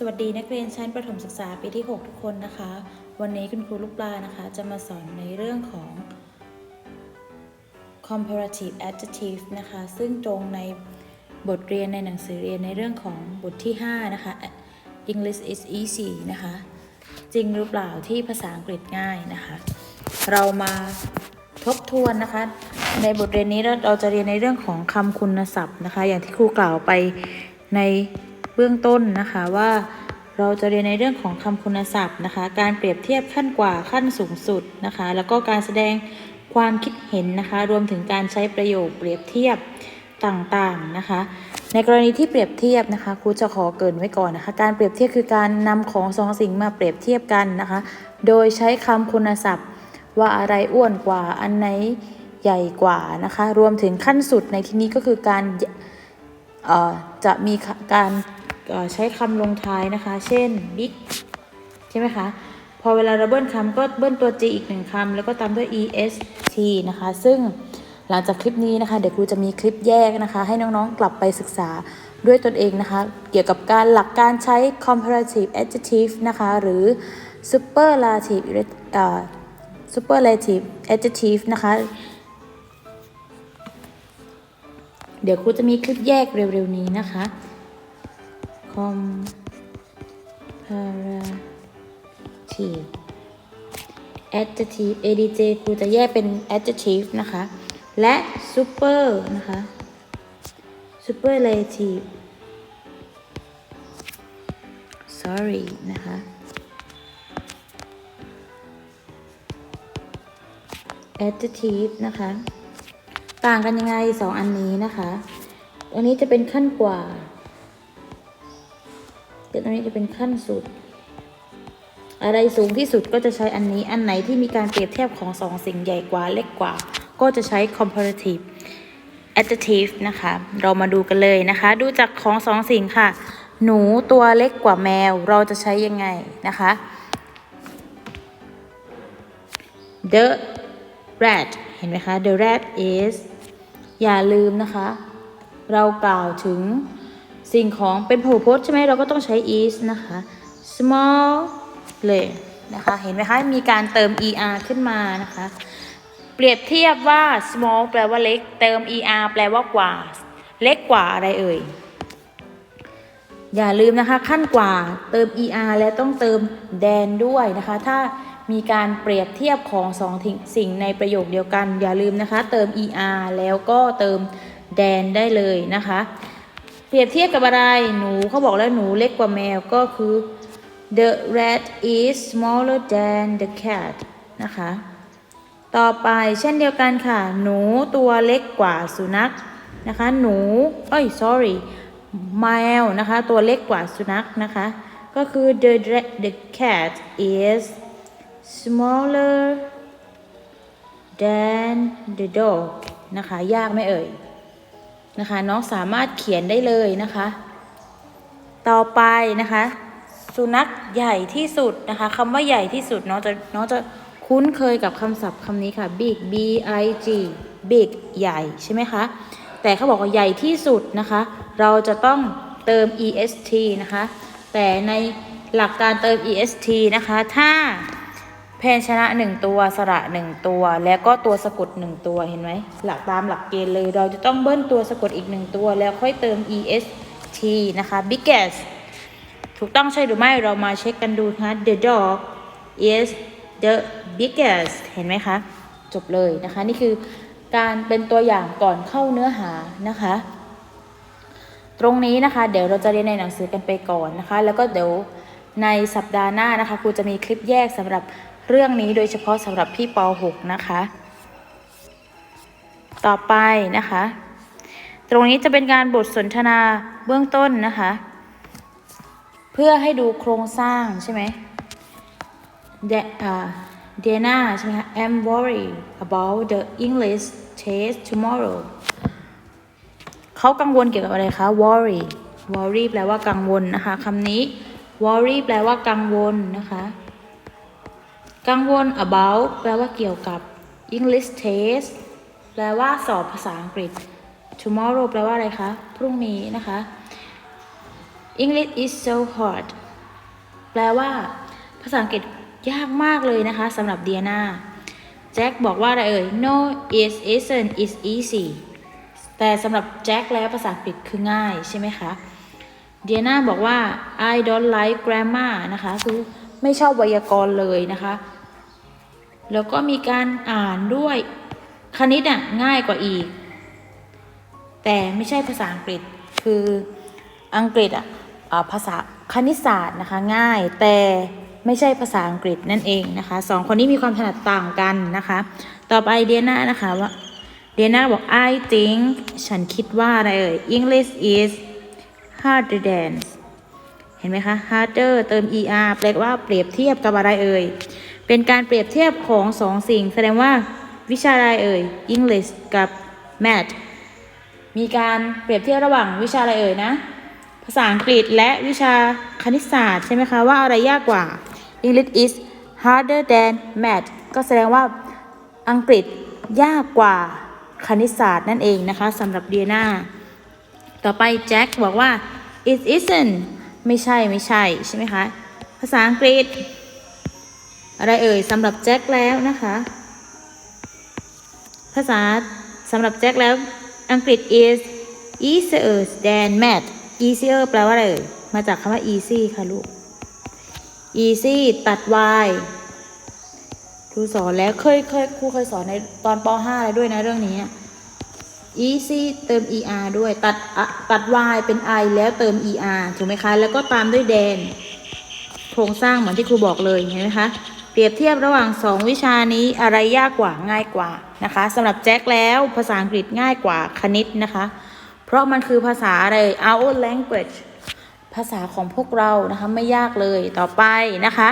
สวัสดีนักเรียนชั้นประถมศึกษาปีที่ 6 ทุกคนนะคะ วันนี้คุณครูลูกปลานะคะ จะมาสอนในเรื่องของ comparative adjective นะคะ ซึ่งตรงในบทเรียนในหนังสือเรียนในเรื่องของบทที่ 5 นะคะ English is easy นะคะ จริงหรือเปล่าที่ภาษาอังกฤษง่ายนะคะ เรามาทบทวนนะคะในบทเรียนนี้เราเราจะเรียนในเรื่องของคำคุณศัพท์นะคะ อย่างที่ครูกล่าวไปใน เบื้องต้นนะคะว่าเราจะเรียนในเรื่องของคำคุณศัพท์นะคะ การเปรียบเทียบขั้นกว่าขั้นสูงสุดนะคะ แล้วก็การแสดงความคิดเห็นนะคะ รวมถึงการใช้ประโยคเปรียบเทียบต่างๆนะคะ ในกรณีที่เปรียบเทียบนะคะครูจะขอเกินไว้ก่อนนะคะ การเปรียบเทียบคือการนำของสองสิ่งมาเปรียบเทียบกันนะคะ โดยใช้คำคุณศัพท์ ว่าอะไรอ้วนกว่าอันไหนใหญ่กว่านะคะ รวมถึงขั้นสุดในที่นี้ก็คือการจะมีการ ใช้คำลงท้ายนะคะ เช่น big ใช่ไหมคะ พอเวลาเราเบิ้ลคำก็เบิ้ลตัว g อีกหนึ่งคำแล้วก็ตามด้วย est นะคะ ซึ่งหลังจากคลิปนี้นะคะ เดี๋ยวครูจะมีคลิปแยกนะคะ ให้น้องๆกลับไปศึกษาด้วยตนเองนะคะ เกี่ยวกับการหลักการใช้ comparative adjective นะคะ หรือ superlative อ superlative adjective นะคะ เดี๋ยวครูจะมีคลิปแยกเร็วๆนี้นะคะ comparative adjective adj ครูจะแยกเป็น adjective นะคะ และ super นะคะ superlative sorry นะคะ adjective นะคะ ต่างกันยังไงสองอันนี้นะคะ อันนี้จะเป็นขั้นกว่า เดี๋ยวตรงนี้จะเป็นขั้นสุด อะไรสูงที่สุดก็จะใช้อันนี้ อันไหนที่มีการเปรียบเทียบของสองสิ่งใหญ่กว่าเล็กกว่า ก็จะใช้ comparative adjective นะคะ เรามาดูกันเลยนะคะ ดูจากของสองสิ่งค่ะ หนูตัวเล็กกว่าแมว เราจะใช้ยังไงนะคะ the rat เห็นไหมคะ the rat is อย่าลืมนะคะ เรากล่าวถึง สิ่งของเป็นพหูพจน์ใช่ไหมเราก็ต้องใช้ is นะคะ small เลยนะคะ เห็นไหมคะ มีการเติม er ขึ้นมานะคะ เปรียบเทียบว่า small แปลว่าเล็ก เติม er แปลว่ากว่า เล็กกว่าอะไรเอ่ย อย่าลืมนะคะขั้นกว่าเติม er และต้องเติม than ด้วยนะคะ ถ้ามีการเปรียบเทียบของสองสิ่งในประโยคเดียวกัน อย่าลืมนะคะ เติม er แล้วก็เติม than ได้เลยนะคะ เปรียบเทียบกับอะไร หนูเขาบอกแล้วหนูเล็กกว่าแมวก็คือ the rat is smaller than the cat นะคะ ต่อไปเช่นเดียวกันค่ะ หนูตัวเล็กกว่าสุนัขนะคะ หนู เอ้ย sorry แมวนะคะ ตัวเล็กกว่าสุนัขนะคะ ก็คือ the the cat is smaller than the dog นะคะ ยากไหมเอ่ย นะคะ น้องสามารถเขียนได้เลยนะคะ ต่อไปนะคะ สุนัขใหญ่ที่สุดนะคะคำว่าใหญ่ที่สุดน้องจะน้องจะคุ้นเคยกับคำศัพท์คำนี้ค่ะ big b i g big ใหญ่ใช่ไหมคะ แต่เขาบอกว่าใหญ่ที่สุดนะคะ เราจะต้องเติม est นะคะ แต่ในหลักการเติม est นะคะ ถ้า พยัญชนะ1ตัวสระ1ตัว แล้วก็ตัวสะกด1ตัวเห็นไหมหลักตามหลักเกณฑ์เลย เราจะต้องเบิ้ลตัวสะกดอีก1ตัว แล้วค่อยเติม est นะคะ biggest ถูกต้องใช่หรือไม่เรามาเช็คกันดูนะ the dog is the biggest เห็นไหมคะ จบเลยนะคะ นี่คือการเป็นตัวอย่างก่อนเข้าเนื้อหานะคะ ตรงนี้นะคะ เดี๋ยวเราจะเรียนในหนังสือกันไปก่อนนะคะ แล้วก็เดี๋ยวในสัปดาห์หน้านะคะครูจะมีคลิปแยกสำหรับ เรื่องนี้โดยเฉพาะสำหรับพี่ป .6 นะคะ ต่อไปนะคะ ตรงนี้จะเป็นการบทสนทนาเบื้องต้นนะคะ เพื่อให้ดูโครงสร้างใช่ไหมเดอ่าเดน่าใช่ไหมคะ I'm worried about the English test tomorrow เขากังวลเกี่ยวกับอะไรคะ worry worry แปลว่ากังวลนะคะคำนี้ worry แปลว่ากังวลนะคะ กังวล about แปลว่าเกี่ยวกับ English test แปลว่าสอบภาษาอังกฤษ tomorrow แปลว่าอะไรคะ พรุ่งนี้นะคะ English is so hard แปลว่า ภาษาอังกฤษยากมากเลยนะคะสำหรับเดียนาแจ็คบอกว่าอะไรเอ่ย no it isn't it's easy แต่สำหรับแจ็คแล้วภาษาอังกฤษคือง่ายใช่ไหมคะเดียนาบอกว่า I don't like grammar นะคะ คือไม่ชอบไวยากรณ์เลยนะคะ แล้วก็มีการอ่านด้วยคณิตอะง่ายกว่าอีก แต่ไม่ใช่ภาษาอังกฤษคืออังกฤษอะภาษาคณิตศาสตร์นะคะง่ายแต่ไม่ใช่ภาษาอังกฤษนั่นเองนะคะสองคนนี้มีความถนัดต่างกันนะคะ ต่อไปเดียนานะคะว่าเดียนาบอก I think ฉันคิดว่าอะไรเอ่ย English is harder than เห็นไหมคะ harder เติม er แปลว่าเปรียบเทียบกับอะไรเอ่ย เป็นการเปรียบเทียบของสองสิ่ง แสดงว่าวิชาอะไรเอ่ย English กับ Math มีการเปรียบเทียบระหว่างวิชาอะไรเอ่ยนะ ภาษาอังกฤษและวิชาคณิตศาสตร์ใช่ไหมคะ ว่าอะไรยากกว่า English is harder than Math ก็แสดงว่าอังกฤษยากกว่าคณิตศาสตร์นั่นเองนะคะสำหรับเดียนาต่อไปแจ็คบอกว่า it isn't ไม่ใช่ไม่ใช่ใช่ไหมคะ ภาษาอังกฤษ อะไรเอ่ยสำหรับแจ็คแล้วนะคะ ภาษาสำหรับแจ็คแล้วอังกฤษ is easier than math easier แปลว่าอะไรเอ่ยมาจากคำว่า easy ค่ะลูก easy ตัด y ครูสอนแล้วเคยเคยครูเคยสอนในตอนป .5 อะไรด้วยนะเรื่องนี้ easy เติม er ด้วยตัดตัด y เป็น i แล้วเติม er ถูกไหมคะ แล้วก็ตามด้วย dan โครงสร้างเหมือนที่ครูบอกเลยเห็นไหมคะ เปรียบเทียบระหว่าง 2 วิชานี้อะไรยากกว่าง่ายกว่านะคะสำหรับแจ็คแล้วภาษาอังกฤษง่ายกว่าคณิตนะคะ เพราะมันคือภาษาอะไร our language ภาษาของพวกเรานะคะไม่ยากเลยต่อไปนะคะ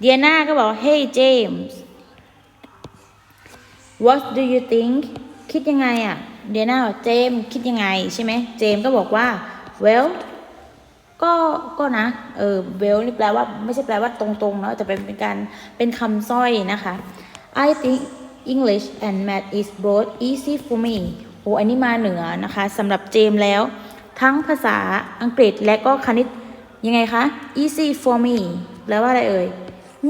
เดียนาก็บอก hey James what do you think คิดยังไงอะ่ะเดียนาบอกเจมคิดยังไงใช่ไหมเจมก็บอกว่า well ก็ก็นะเออ well นี่แปลว่าไม่ใช่แปลว่าตรงๆเนาะแต่เป็นเป็นการเป็นคำสร้อยนะคะ I think English and Math is both easy for me โอ้อันนี้มาเหนือนะคะสำหรับเจมแล้ว ทั้งภาษาอังกฤษและก็คณิตยังไงคะ easy for me แปลว่าอะไรเอ่ย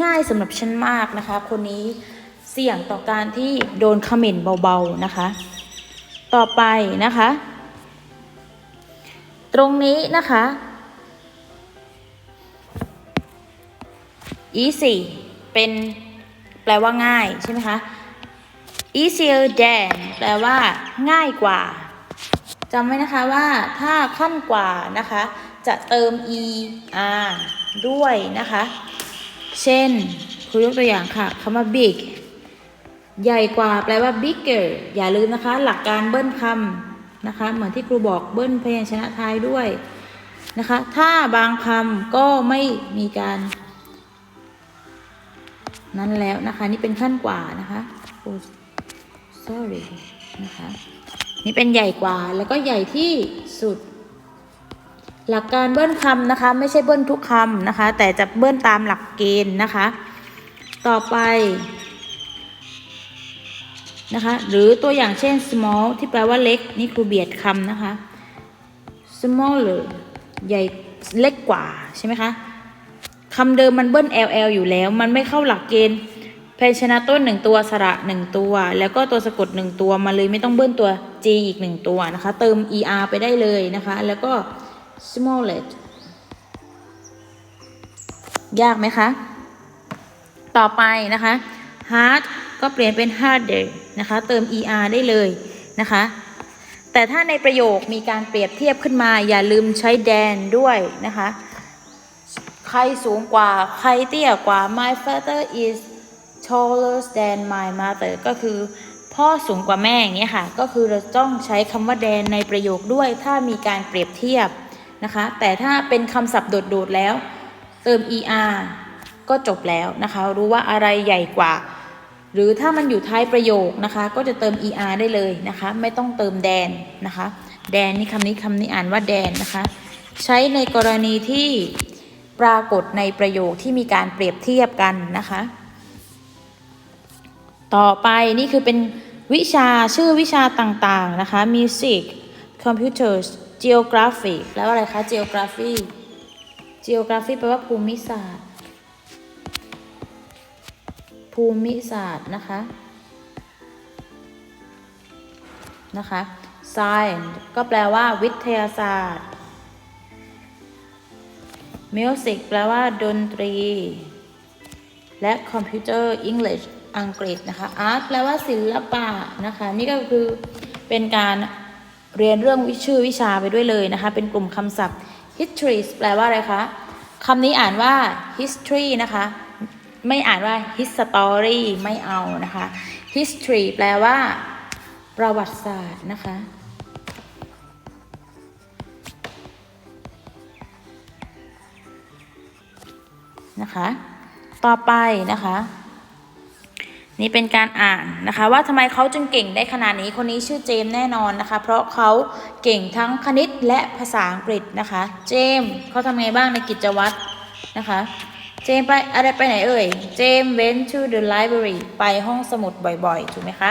ง่ายสำหรับฉันมากนะคะ คนนี้เสี่ยงต่อการที่โดนคอมเมนต์เบาๆนะคะ ต่อไปนะคะ ตรงนี้นะคะ easy เป็นแปลว่าง่ายใช่ไหมคะ easier than แปลว่า ง่ายกว่าจำไว้นะคะว่าถ้าขั้นกว่านะคะ จะเติม er ด้วยนะคะ เช่นครูยกตัวอย่างค่ะคำว่า big ใหญ่กว่าแปลว่า bigger อย่าลืมนะคะ หลักการเบิ้ลคำนะคะ เหมือนที่ครูบอกเบิ้ลพยัญชนะท้ายด้วยนะคะ ถ้าบางคำก็ไม่มีการ นั้นแล้วนะคะ นี่เป็นขั้นกว่านะคะโอ้ sorry นะคะ นี่เป็นใหญ่กว่าแล้วก็ใหญ่ที่สุด หลักการเบิ้ลคำนะคะ ไม่ใช่เบิ้ลทุกคำนะคะ แต่จะเบิ้ลตามหลักเกณฑ์นะคะ ต่อไปนะคะหรือตัวอย่างเช่น small ที่แปลว่าเล็ก นี่ครูเบียดคำนะคะ smaller ใหญ่เล็กกว่าใช่ไหมคะ คำเดิมมันเบิ้ล ll อยู่แล้ว มันไม่เข้าหลักเกณฑ์พยชนะต้นหนึ่งตัวสระหนึ่งตัว แล้วก็ตัวสะกดหนึ่งตัวมาเลยไม่ต้องเบิ้ลตัว g อีกหนึ่งตัวนะคะ เติม er ไปได้เลยนะคะ แล้วก็ smallet ยากไหมคะ ต่อไปนะคะ hard ก็เปลี่ยนเป็น harder นะคะ เติม er ได้เลยนะคะ แต่ถ้าในประโยคมีการเปรียบเทียบขึ้นมาอย่าลืมใช้ than ด้วยนะคะ ใครสูงกว่า ใครเตี้ยกว่า my father is taller than my mother ก็คือพ่อสูงกว่าแม่อย่างเงี้ยค่ะ ก็คือเราต้องใช้คำว่า than ในประโยคด้วย ถ้ามีการเปรียบเทียบนะคะ แต่ถ้าเป็นคำศัพท์โดดๆแล้ว เติม er ก็จบแล้วนะคะ รู้ว่าอะไรใหญ่กว่า หรือถ้ามันอยู่ท้ายประโยคนะคะ ก็จะเติม er ได้เลยนะคะ ไม่ต้องเติม than นะคะ than นี่คำนี้คำนี้อ่านว่า than นะคะ ใช้ในกรณีที่ ปรากฏในประโยคที่มีการเปรียบเทียบกันนะคะ ต่อไปนี่คือเป็นวิชาชื่อวิชาต่างๆนะคะ music computers geography แล้วอะไรคะ geography geography แปลว่าภูมิศาสตร์ ภูมิศาสตร์นะคะ นะคะ science ก็แปลว่าวิทยาศาสตร์ music แปลว่าดนตรี และ computer English อังกฤษนะคะ art แปลว่าศิลปะนะคะ นี่ก็คือเป็นการเรียนเรื่องวิชื่อวิชาไปด้วยเลยนะคะ เป็นกลุ่มคำศัพท์ history แปลว่าอะไรคะคำนี้อ่านว่า history นะคะ ไม่อ่านว่า history ไม่เอานะคะ history แปลว่า ประวัติศาสตร์นะคะ นะคะ ต่อไปนะคะ นี่เป็นการอ่านนะคะ ว่าทำไมเขาจึงเก่งได้ขนาดนี้คนนี้ชื่อเจมแน่นอนนะคะ เพราะเขาเก่งทั้งคณิตและภาษาอังกฤษนะคะ เจมเขาทำไงบ้างในกิจวัตรนะคะเจมไปอะไรไปไหนเอ่ย เจม went to the library ไปห้องสมุดบ่อยๆ ถูกไหมคะ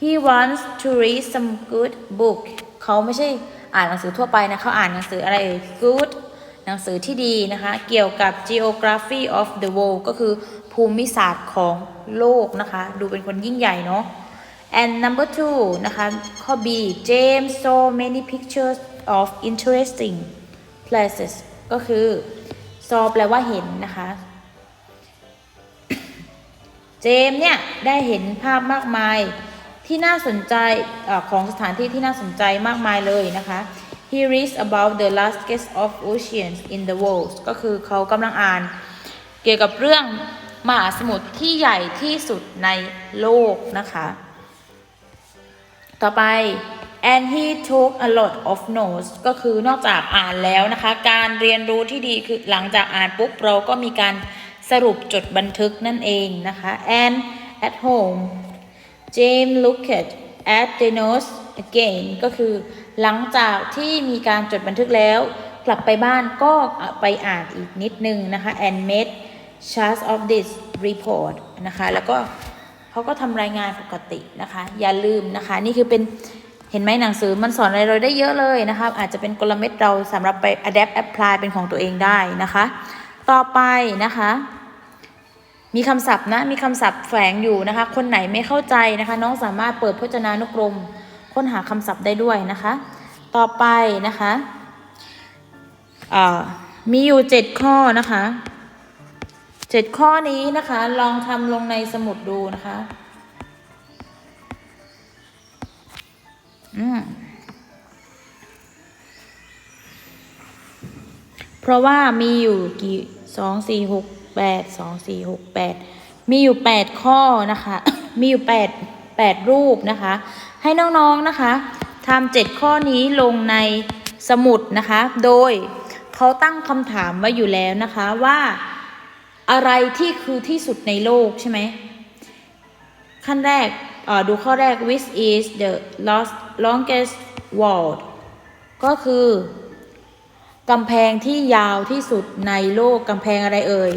he wants to read some good book เขาไม่ใช่อ่านหนังสือทั่วไปนะ เขาอ่านหนังสืออะไร good หนังสือที่ดีนะคะ เกี่ยวกับ geography of the world ก็คือภูมิศาสตร์ของโลกนะคะ ดูเป็นคนยิ่งใหญ่เนาะ and number two นะคะข้อ B James saw many pictures of interesting places ก็คือ saw แปลว่าเห็นนะคะ เจมเนี่ย ได้เห็นภาพมากมายที่น่าสนใจอของสถานที่ที่น่าสนใจมากมายเลยนะคะ He reads about the largest of oceans in the world ก็คือเขากำลังอ่าน เกี่ยวกับเรื่องมหาสมุทรที่ใหญ่ที่สุดในโลกนะคะ ต่อไป and he took a lot of notes ก็คือนอกจากอ่านแล้วนะคะ การเรียนรู้ที่ดีคือหลังจากอ่านปุ๊บเราก็มีการสรุปจดบันทึกนั่นเองนะคะ and at home James looked at the notes again ก็คือ หลังจากที่มีการจดบันทึกแล้ว กลับไปบ้านก็ไปอ่านอีกนิดนึงนะคะ and made charts of this report นะคะแล้วก็เขาก็ทำรายงานปกตินะคะ อย่าลืมนะคะ นี่คือเป็นเห็นไหมหนังสือมันสอนอะไรเราได้เยอะเลยนะคะอาจจะเป็นกลเม็ดเราสำหรับไป adapt apply เป็นของตัวเองได้นะคะ ต่อไปนะคะ มีคำศัพท์นะมีคำศัพท์แฝงอยู่นะคะ คนไหนไม่เข้าใจนะคะ น้องสามารถเปิดพจนานุกรม ค้นหาคำศัพท์ได้ด้วยนะคะ ต่อไปนะคะมีอยู่เจ็ดข้อนะคะเจ็ดข้อนี้นะคะ ลองทำลงในสมุดดูนะคะอืมเพราะว่ามีอยู่กี่สองสี่หกแปดสองสี่หกแปดมีอยู่แปดข้อนะคะ มีอยู่แปดแปดรูปนะคะ ให้น้องๆนะคะทำเจ็ดข้อนี้ลงในสมุดนะคะ โดยเขาตั้งคำถามไว้อยู่แล้วนะคะว่าอะไรที่คือที่สุดในโลกใช่ไหมขั้นแรกดูข้อแรก which is the longest wall ก็คือกำแพงที่ยาวที่สุดในโลกกำแพงอะไรเอ่ย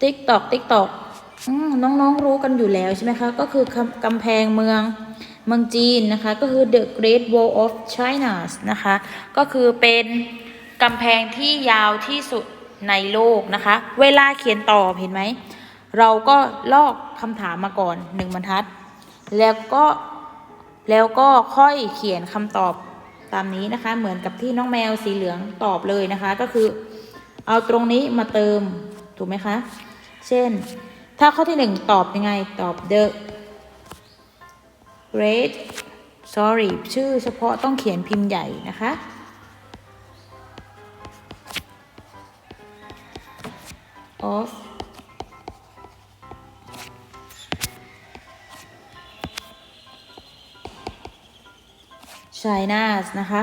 ติ๊กตอกติ๊กตอกน้องๆรู้กันอยู่แล้วใช่ไหมคะ ก็คือกำแพงเมือง เมืองจีนนะคะ ก็คือ the Great Wall of China นะคะ ก็คือเป็นกำแพงที่ยาวที่สุดในโลกนะคะ เวลาเขียนตอบเห็นไหม เราก็ลอกคำถามมาก่อนหนึ่งบรรทัด แล้วก็แล้วก็ค่อยเขียนคำตอบตามนี้นะคะ เหมือนกับที่น้องแมวสีเหลืองตอบเลยนะคะ ก็คือ เอาตรงนี้มาเติมถูกไหมคะ เช่น ถ้าข้อที่หนึ่งตอบยังไงตอบ the great sorry ชื่อเฉพาะต้องเขียนพิมพ์ใหญ่นะคะ of China นะคะ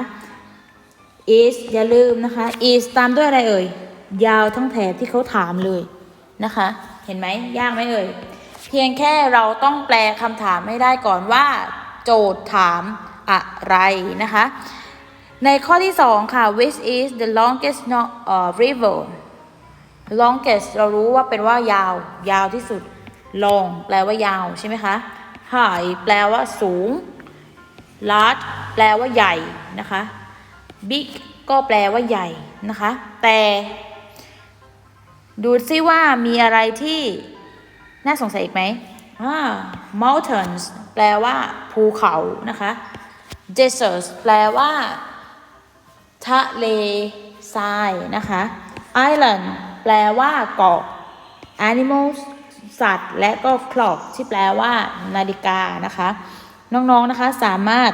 is อย่าลืมนะคะ is ตามด้วยอะไรเอ่ย ยาวทั้งแถบที่เขาถามเลยนะคะ เห็นไหมยากไหมเอ่ย พียงแค่เราต้องแปลคำถามให้ได้ก่อนว่า โจทย์ถามอะไรนะคะ ในข้อที่สองค่ะ which is the longest no- เอ่อ river longest เรารู้ว่าเป็นว่ายาว ยาวที่สุด long แปลว่ายาวใช่ไหมคะ high แปลว่าสูง large แปลว่าใหญ่นะคะ big ก็แปลว่าใหญ่นะคะ แต่ ดูซิว่ามีอะไรที่ น่าสงสัยอีกไหมอ่า mountains แปลว่าภูเขานะคะ deserts แปลว่า ทะเลทรายนะคะ island แปลว่าเกาะ animals สัตว์ และก็ clock ที่แปลว่า นาฬิกานะคะ น้องๆนะคะสามารถ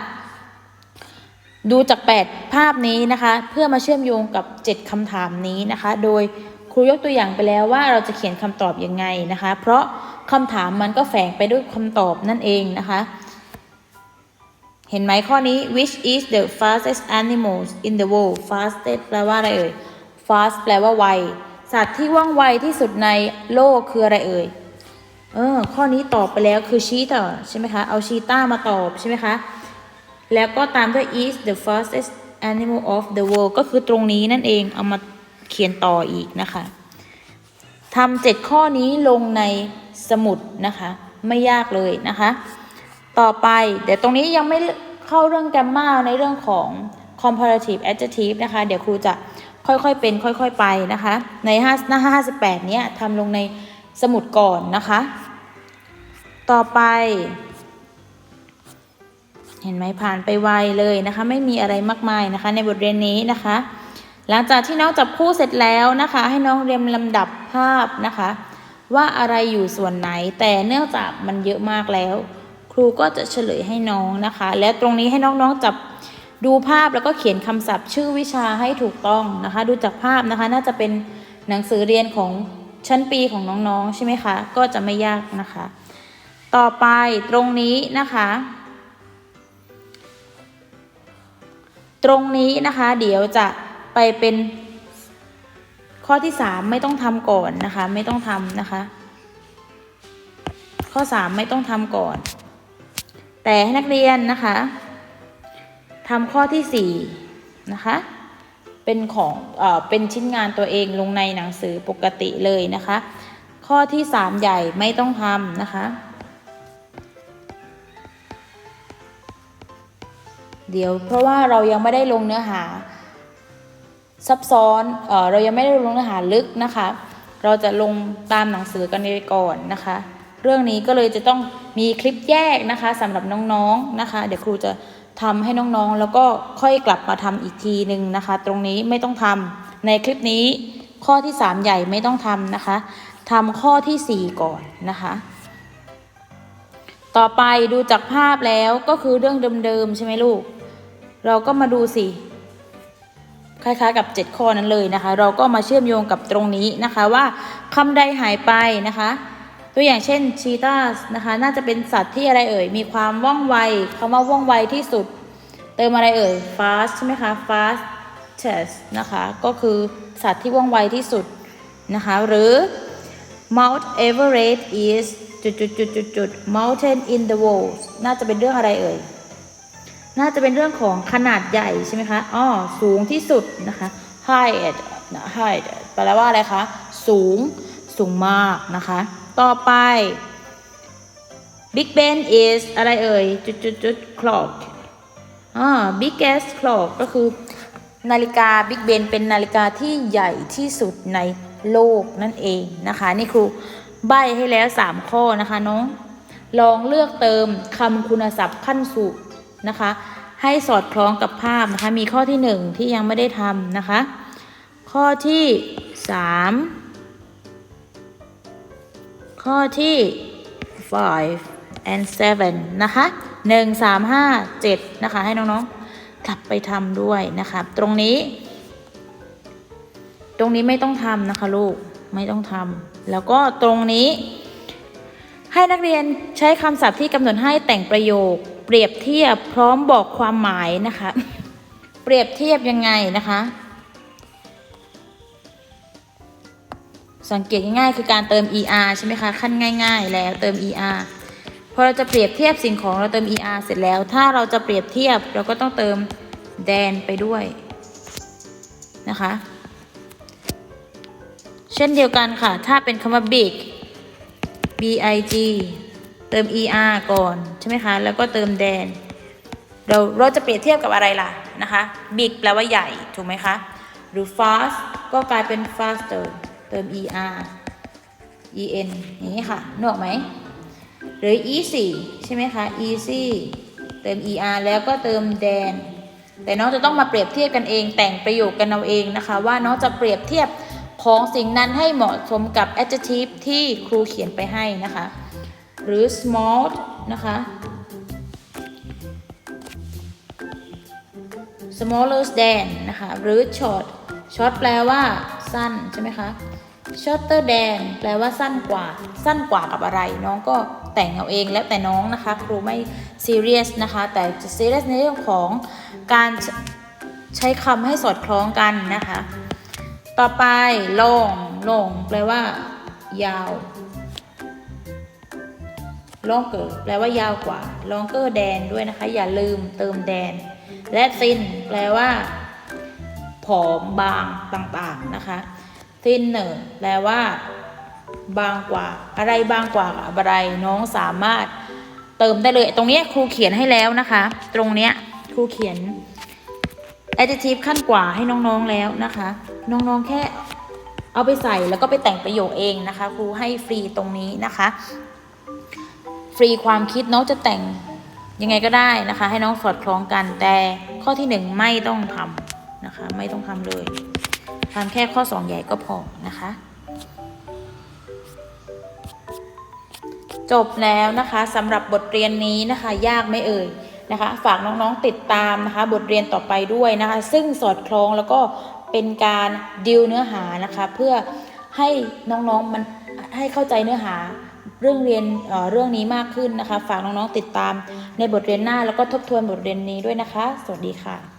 ดูจาก 8 ภาพนี้นะคะ เพื่อมาเชื่อมโยงกับ 7คำถามนี้นะคะ โดย ครูยกตัวอย่างไปแล้วว่าเราจะเขียนคำตอบยังไงนะคะ เพราะคำถามมันก็แฝงไปด้วยคำตอบนั่นเองนะคะ เห็นไหมข้อนี้ which is the fastest animals in the world fastest แปลว่าอะไรเอ่ย fast แปลว่าไว สัตว์ที่ว่องไวที่สุดในโลกคืออะไรเอ่ย เออ ข้อนี้ตอบไปแล้วคือชีตาใช่ไหมคะ เอาชีต้ามาตอบใช่ไหมคะ แล้วก็ตามด้วย is the fastest animal of the world ก็คือตรงนี้นั่นเอง เอามา เขียนต่ออีกนะคะทำเจ็ดข้อนี้ลงในสมุดนะคะ ไม่ยากเลยนะคะ ต่อไปเดี๋ยวตรงนี้ยังไม่เข้าเรื่องแกมมาในเรื่องของ comparative adjective นะคะ เดี๋ยวครูจะค่อยๆเป็นค่อยๆไปนะคะ ใน5หน้า58 เนี้ยทำลงในสมุดก่อนนะคะ ต่อไป เห็นไหมผ่านไปไวเลยนะคะ ไม่มีอะไรมากมายนะคะ ในบทเรียนนี้นะคะ หลังจากที่น้องจับคู่เสร็จแล้วนะคะ ให้น้องเรียงลำดับภาพนะคะ ว่าอะไรอยู่ส่วนไหน แต่เนื่องจากมันเยอะมากแล้ว ครูก็จะเฉลยให้น้องนะคะ และตรงนี้ให้น้องๆจับดูภาพแล้วก็เขียนคำศัพท์ ชื่อวิชาให้ถูกต้องนะคะ ดูจากภาพนะคะ น่าจะเป็นหนังสือเรียนของชั้นปีของน้องๆใช่ไหมคะ ก็จะไม่ยากนะคะ ต่อไปตรงนี้นะคะ ตรงนี้นะคะ เดี๋ยวจะ ไปเป็นข้อที่สามไม่ต้องทำก่อนนะคะ ไม่ต้องทำนะคะ ข้อสามไม่ต้องทำก่อน แต่ให้นักเรียนนะคะทำข้อที่สี่นะคะเป็นของเอ่อเป็นชิ้นงานตัวเองลงในหนังสือปกติเลยนะคะ ข้อที่สามใหญ่ไม่ต้องทำนะคะ เดี๋ยวเพราะว่าเรายังไม่ได้ลงเนื้อหา ซับซ้อนเออเรายังไม่ได้ลงเนื้อหาลึกนะคะ เราจะลงตามหนังสือกันไปก่อนนะคะ เรื่องนี้ก็เลยจะต้องมีคลิปแยกนะคะสำหรับน้องๆนะคะ เดี๋ยวครูจะทำให้น้องๆ แล้วก็ค่อยกลับมาทำอีกทีหนึ่งนะคะ ตรงนี้ไม่ต้องทำในคลิปนี้ข้อที่ 3 ใหญ่ไม่ต้องทำนะคะทำข้อทีสี่4 ก่อนนะคะ ต่อไปดูจากภาพแล้วก็คือเรื่องเดิมๆ ใช่ไหมลูก เราก็มาดูสิ คล้ายๆกับ 7 ข้อนั้นเลยนะคะ เราก็มาเชื่อมโยงกับตรงนี้นะคะว่าคำใดหายไปนะคะ ตัวอย่างเช่นชีตาสนะคะน่าจะเป็นสัตว์ที่อะไรเอ่ย มีความว่องไวคำว่าว่องไวที่สุด เติมอะไรเอ่ย fast ใช่ไหมคะ fastest นะคะก็คือสัตว์ที่ว่องไวที่สุดนะคะหรือ Mount Everest is จุดจุดจุดจุดจุด mountain in the world น่าจะเป็นเรื่องอะไรเอ่ย น่าจะเป็นเรื่องของขนาดใหญ่ใช่ไหมคะอ๋อสูงที่สุดนะคะ height height แปลว่าอะไรคะ สูง สูงมากนะคะ ต่อไป Big Ben is อะไรเอ่ย จุดจุดจุด clock อ่า biggest clock ก็คือนาฬิกา Big Ben เป็นนาฬิกาที่ใหญ่ที่สุดในโลกนั่นเองนะคะ นี่ครูใบให้แล้ว 3 ข้อนะคะน้อง ลองเลือกเติมคำคุณศัพท์ขั้นสูง นะคะ ให้สอดคล้องกับภาพนะคะ มีข้อที่ 1 ที่ยังไม่ได้ทำนะคะ ข้อที่ 3 ข้อที่ 5 and 7 นะคะ 1 3 5 7 นะคะ ให้น้องๆกลับไปทำด้วยนะคะตรงนี้ ตรงนี้ไม่ต้องทำนะคะลูกไม่ต้องทำแล้วก็ตรงนี้ให้นักเรียนใช้คำศัพท์ที่กำหนดให้แต่งประโยค เปรียบเทียบพร้อมบอกความหมายนะคะ เปรียบเทียบยังไงนะคะ สังเกตง่ายๆคือการเติม er ใช่ไหมคะขั้นง่าย ๆ แล้วเติม er พอเราจะเปรียบเทียบสิ่งของเราเติม er เสร็จแล้ว ถ้าเราจะเปรียบเทียบเราก็ต้องเติม than ไปด้วยนะคะ เช่นเดียวกันค่ะ ถ้าเป็นคำว่า big b i g เติม er ก่อนใช่ไหมคะ แล้วก็เติม than เราเราจะเปรียบเทียบกับอะไรล่ะนะคะ big แปลว่าใหญ่ถูกไหมคะ หรือ fast ก็กลายเป็น faster เติม er en อย่างนี้ค่ะนึกออกไหมหรือ easy ใช่ไหมคะ easy เติม er แล้วก็เติม than แต่น้องจะต้องมาเปรียบเทียบกันเอง แต่งประโยคกันเอาเองนะคะ ว่าน้องจะเปรียบเทียบของสิ่งนั้นให้เหมาะสมกับ adjective ที่ครูเขียนไปให้นะคะ หรือ small นะคะ smaller than นะคะ หรือ short short แปลว่าสั้นใช่ไหมคะ shorter than แปลว่าสั้นกว่า สั้นกว่ากับอะไร น้องก็แต่งเอาเองแล้วแต่น้องนะคะ ครูไม่ serious นะคะ แต่จะ serious ในเรื่องของการใช้คำให้สอดคล้องกันนะคะ ต่อไป long long แปลว่า ยาว longer แปลว่ายาวกว่า longer than ด้วยนะคะ อย่าลืมเติม than และ thin แปลว่า ผอมบางต่างๆนะคะ thinner แปลว่า บางกว่า อะไรบางกว่าอะไรน้องสามารถเติมได้เลย ตรงเนี้ยครูเขียนให้แล้วนะคะ ตรงเนี้ยครูเขียน adjective ขั้นกว่าให้น้องๆแล้วนะคะ น้องๆแค่เอาไปใส่แล้วก็ไปแต่งประโยคเองนะคะ ครูให้ฟรีตรงนี้นะคะ รีความคิดน้องจะแต่งยังไงก็ได้นะคะ ให้น้องสอดคล้องกัน แต่ข้อที่หนึ่งไม่ต้องทำนะคะ ไม่ต้องทำเลยทำแค่ข้อสองใหญ่ก็พอนะคะ จบแล้วนะคะสำหรับบทเรียนนี้นะคะ ยากไม่เอ่ยนะคะ ฝากน้องๆติดตามนะคะ บทเรียนต่อไปด้วยนะคะ ซึ่งสอดคล้องแล้วก็เป็นการดิวเนื้อหานะคะ เพื่อให้น้องๆมันให้เข้าใจเนื้อหา เรื่องเรียนเเรื่องนี้มากขึ้นนะคะ ฝากน้องๆติดตามในบทเรียนหน้าแล้วก็ทบทวนบทเรียนนี้ด้วยนะคะ สวัสดีค่ะ